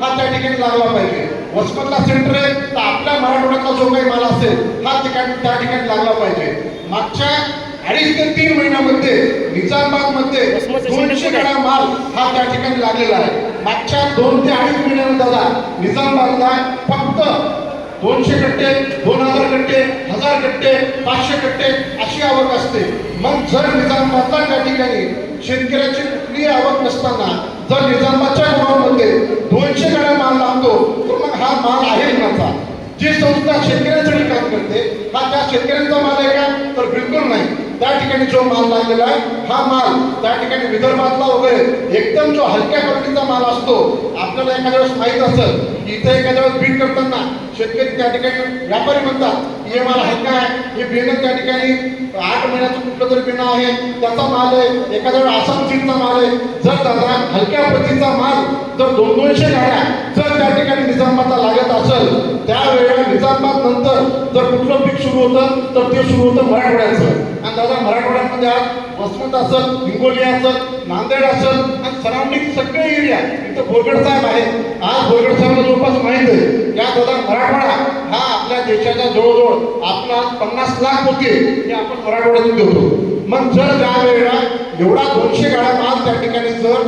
हा त्या ठिकाणी लागला पाहिजे. वसमतला सेंटर आहे तर आपल्या मराठवाड्यातला जो काही माल असेल हा ठिकाणी त्या ठिकाणी लागला पाहिजे. मागच्या अडीच ते तीन महिन्यामध्ये निजामाबादमध्ये दोनशे गाड्या माल हा त्या ठिकाणी लागलेला आहे. मागच्या दोन ते अडीच महिन्यामध्ये दादा निजामाबादला फक्त दोनशे कट्टे दोन हजार कट्टे हजार कट्टे पाचशे कट्टे अशी आवक असते. मग जर निजामाबादला त्या ठिकाणी शेतकऱ्याची कुठलीही आवक नसताना जर निजामाबादच्या गावामध्ये दोनशे गाड्या माल लागतो तर मग हा माल आहे कुणाचा जी संस्था शेतकऱ्यांसाठी काम करते हा त्या शेतकऱ्यांचा माल आहे का? त्या ठिकाणी जो माल लागलेला आहे हा माल त्या ठिकाणी विदर्भातला वगैरे एकदम जो हलक्या क्वालिटीचा माल असतो आपल्याला एखाद्या वेळेस माहीत असेल की इथं एखाद्या वेळेस बीट करताना शेतकरी त्या ठिकाणी व्यापारी म्हणतात की हे माल हलका आहे हे बियाणं त्या ठिकाणी आठ महिन्याचं कुठलं तरी बियाणं आहे त्याचा माल आहे एखाद्या वेळेस आसाम सीडचा माल आहे. जर दादा हलक्या प्रतीचा माल जर दोन दोनशे गाड्या जर त्या ठिकाणी निजामाबादला लागत असेल त्यावेळेला निजामबाद नंतर जर कुठलं पीक सुरू होतं तर ते सुरू होतं मराठवाड्याचं. आणि दादा मराठवाड्यामध्ये आज वसमत असेल हिंगोली असेल नांदेड असेल आणि सराउंडिंग सगळे एरिया इथं बोरगड साहेब आहे आज बोरगड साहेबला जवळपास माहीत आहे या दादा मराठवाडा हा आपल्या देशाच्या जवळजवळ आपला पन्नास लाख होते हे आपण मराठवाड्यातून देतो. मग जर त्या वेळेला एवढा दोनशे गाड्या माल त्या ठिकाणी जर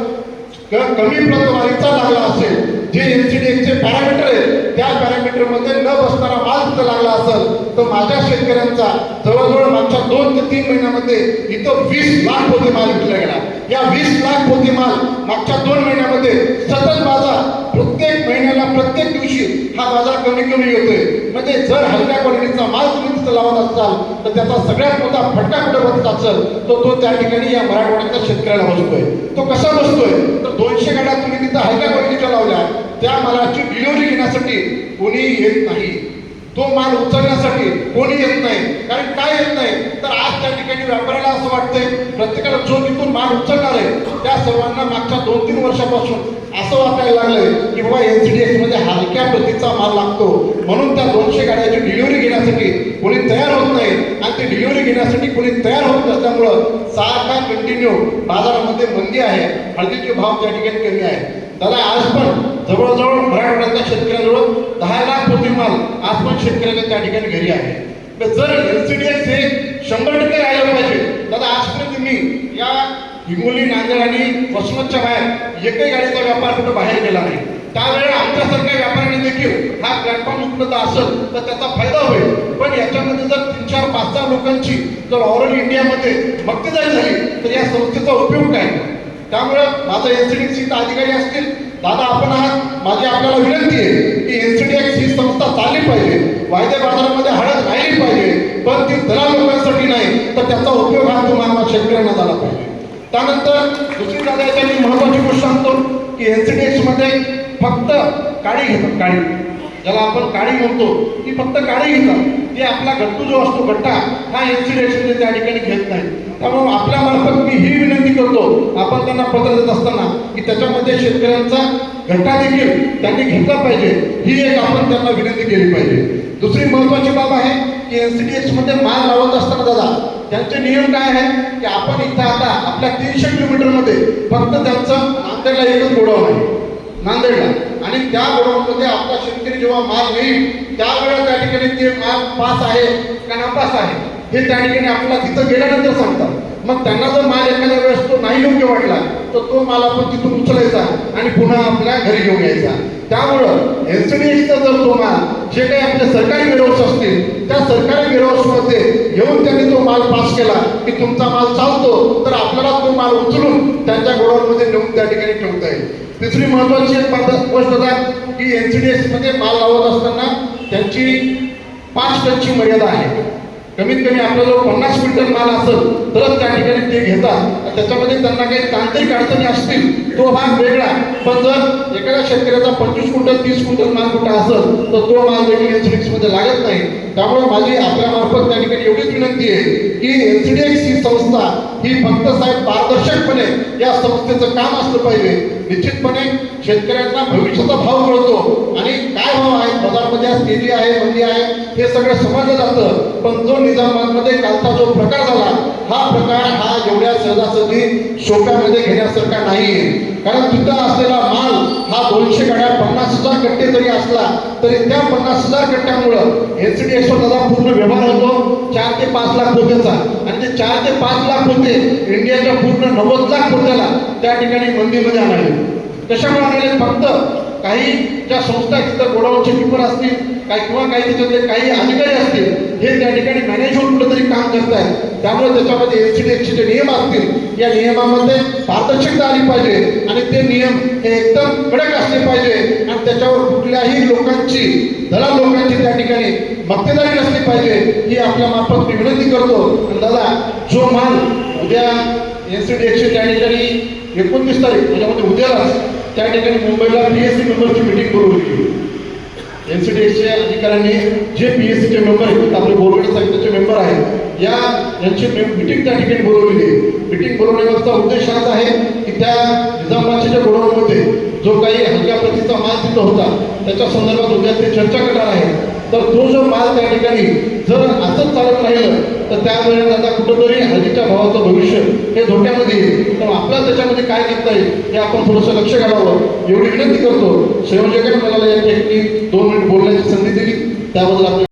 कमी प्रतवारीचा लागला असेल जे एनसीडीएचे पॅरामीटर आहे त्या पॅरामीटरमध्ये न बसणारा माल तिथं लागला असेल तर माझ्या शेतकऱ्यांचा जवळजवळ मागच्या दोन ते तीन महिन्यामध्ये इथं वीस लाख पोते माल विकला गेला. या वीस लाख पोते माल मागच्या दोन महिन्यामध्ये सतत बाजार प्रत्येक महिन्याला प्रत्येक दिवशी हा बाजार कमी कमी येतोय. म्हणजे जर हलक्या क्वालिटीचा माल तुम्ही तिथं लावत असाल तर त्याचा सगळ्यात मोठा फटका कुठे बसत असेल तर तो त्या ठिकाणी या मराठवाड्याच्या शेतकऱ्याला बसतोय तो कसा बसतोय? तर दोनशे गाड्या तुम्ही तिथं हलक्या क्वालिटीच्या लावल्या. त्या मालाची डिलिव्हरी घेण्यासाठी कोणी येत नाही. तो माल उचलण्यासाठी कोणी येत नाही. कारण काय येत नाही? तर आज त्या ठिकाणी व्यापाऱ्याला असं वाटतंय प्रत्येकाला जो तिथून माल उचलणार आहे त्या सर्वांना मागच्या दोन तीन वर्षापासून असं वाटायला लागलंय की बाबा एनसीडीएसमध्ये हलक्या प्रतीचा माल लागतो. म्हणून त्या दोनशे गाड्याची डिलिव्हरी घेण्यासाठी कोणी तयार होत नाही. आणि ती डिलिव्हरी घेण्यासाठी कोणी तयार होत नसल्यामुळं सारखा कंटिन्यू बाजारामध्ये मंदी आहे. हळदीचे भाव त्या ठिकाणी कमी आहे. दादा आज पण जवळजवळ मराठवाड्यातल्या शेतकऱ्याजवळ दहा लाख कोटी माल आज पण शेतकऱ्याच्या त्या ठिकाणी घरी आहे. तर जर एनसीडीएस हे शंभर टक्के राहिलं पाहिजे दादा आजपर्यंत मी या हिंगोली नांदेड आणि वसमतच्या बाहेर एकही गाडीचा व्यापार कुठं बाहेर गेला नाही. त्यावेळेला आमच्यासारख्या व्यापाऱ्यांनी देखील हा प्लॅटफॉर्म उपलब्ध असेल तर त्याचा फायदा होईल. पण याच्यामध्ये जर तीन चार पाच सहा लोकांची जर ऑल इंडियामध्ये मक्तेदारी झाली तर या संस्थेचा उपयोग काय? त्यामुळं माझं एस टी डी अधिकारी असतील दादा आपण आहात माझी आपल्याला विनंती आहे की एनसीडीएक्स ही संस्था चालली पाहिजे. वायदे बाजारामध्ये हळद राहिली पाहिजे पण ती दलाल लोकांसाठी नाही तर त्याचा उपयोग हा तुम्हाला शेतकऱ्यांना झाला पाहिजे. त्यानंतर दुसरी दादा याच्या महत्वाची गोष्ट सांगतो की एनसीडीएक्समध्ये फक्त काळी घेतात काळी ज्याला आपण काळी म्हणतो ती फक्त काळी घेतात. ते आपला गट्टू जो असतो गट्टा हा इन्सिडेशन त्या ठिकाणी घेत नाही. त्यामुळे आपल्या मार्फत मी ही विनंती करतो आपण त्यांना पत्र देत असताना की त्याच्यामध्ये शेतकऱ्यांचा घट्टा देखील त्यांनी घेतला पाहिजे. ही एक आपण त्यांना विनंती केली पाहिजे. दुसरी महत्वाची बाब आहे की एनसीडीएसमध्ये माल लावत असताना दादा त्यांचे नियम काय आहे की आपण इथं आता आपल्या तीनशे किलोमीटरमध्ये फक्त त्यांचं नांदेडला एकच गोडाऊन आहे. नांदेडला. आणि त्या गोडाऊनमध्ये आपला शेतकरी जेव्हा माल घेईल त्यावेळेला त्या ठिकाणी ते माल पास आहे का नापास आहे हे त्या ठिकाणी आपल्याला तिथं गेल्यानंतर सांगतात. मग त्यांना जर माल एखाद्या वेळेस तो नाही योग्य वाटला तर तो माल आपण तिथून उचलायचा आणि पुन्हा आपल्या घरी घेऊन यायचा. त्यामुळं एनसीडीएसचा जर तो माल जे काही आपले सरकारी वेअरहाऊस असतील त्या सरकारी वेअरहाऊसमध्ये येऊन त्यांनी तो माल पास केला की तुमचा माल चालतो तर आपल्याला तो माल उचलून त्यांच्या गोडाऊनमध्ये नेऊन त्या ठिकाणी ठेवता येईल. तिसरी महत्वाची एक बाब- गोष्ट होता की एनसीडीएसमध्ये माल लावत असताना त्यांची पाच टनची मर्यादा आहे कमीत कमी आपल्याजवळ पन्नास क्विंटल माल असेल तरच त्या ठिकाणी ते घेतात. त्याच्यामध्ये त्यांना काही तांत्रिक अडचणी असतील तो भाग वेगळा. पण जर एखाद्या शेतकऱ्याचा पंचवीस क्विंटल तीस क्विंटल माल कुठं असेल तर तो माल देखील सी मध्ये लागत नाही. त्यामुळे माझी आपल्यामार्फत त्या ठिकाणी एवढीच विनंती आहे की एनसीडीएक्स ही संस्था ही फक्त साहेब पारदर्शकपणे या संस्थेचं काम असलं पाहिजे. निश्चितपणे शेतकऱ्यांना भविष्याचा भाव कळतो. आणि काय भाव आहे बाजारमध्ये आज तेजी आहे मंदी आहे हे सगळं समजलं जातं. पण जो निजामाबादमध्ये कालचा जो प्रकार झाला हा प्रकार हा एवढ्या सहजासहजी सोप्यामध्ये घेण्यासारखा नाहीये कारण तिथं असलेला माल हा दोनशे गाड्या पन्नास हजार कट्टे जरी असला तरी त्या पन्नास हजार कट्ट्यामुळं एनसीडीएक्स दादा पूर्ण व्यवहार होतो. चार ते पाच लाख पोत्याचा आणि ते चार ते पाच लाख पोते इंडियाच्या पूर्ण नव्वद लाख पोत्याला त्या ठिकाणी मंदीमध्ये आणाले कशामुळे आणाले फक्त काही ज्या संस्था तिथं गोडाऊनचे किपर असतील काही किंवा काही तिथं काही अधिकारी असतील मॅनेज होऊन काम करतायत त्यामुळे त्याच्यामध्ये एनसीडीएक्सचे जे नियम असतील. या नियमामध्ये पारदर्शकता आली पाहिजे आणि ते नियम हे एकदम कडक असले पाहिजे. आणि त्याच्यावर कुठल्याही लोकांची दला लोकांची त्या ठिकाणी मक्तेदारी नसली पाहिजे ही आपल्या मार्फत मी विनंती करतो. दादा जो माल उद्या एनसीडीएक्सचे त्या ठिकाणी एकोणतीस तारीख त्याच्यामध्ये उद्यालाच त्या ठिकाणी मुंबईला पी एस सी मेंबरची मिटिंग बोलवली एन सी डी एसच्या अधिकाऱ्यांनी जे पी एस सीचे मेंबर आहेत आपले बोरगड साहित्याचे मेंबर आहेत या यांची मिटिंग त्या ठिकाणी बोलवलेली आहे. मिटिंग बोलवण्याचा उद्देश हाच आहे की त्या निजामबादच्या गोडाऊनमध्ये जो काही हलक्या प्रतीचा माल तिथं होता त्याच्या संदर्भात उद्या ते चर्चा करणार आहे. तर तो जो माल त्या ठिकाणी जर असंच चालत राहिलं तर त्यावेळेला आता कुठंतरी हळदीच्या भावाचं भविष्य हे धोक्यामध्ये येईल. पण आपल्याला त्याच्यामध्ये काय करता येईल हे आपण थोडंसं लक्ष घालावं. एवढी विनंती करतो. संयोजकांनी मला या ठिकाणी दोन मिनिट बोलण्याची संधी दिली. त्याबद्दल आपण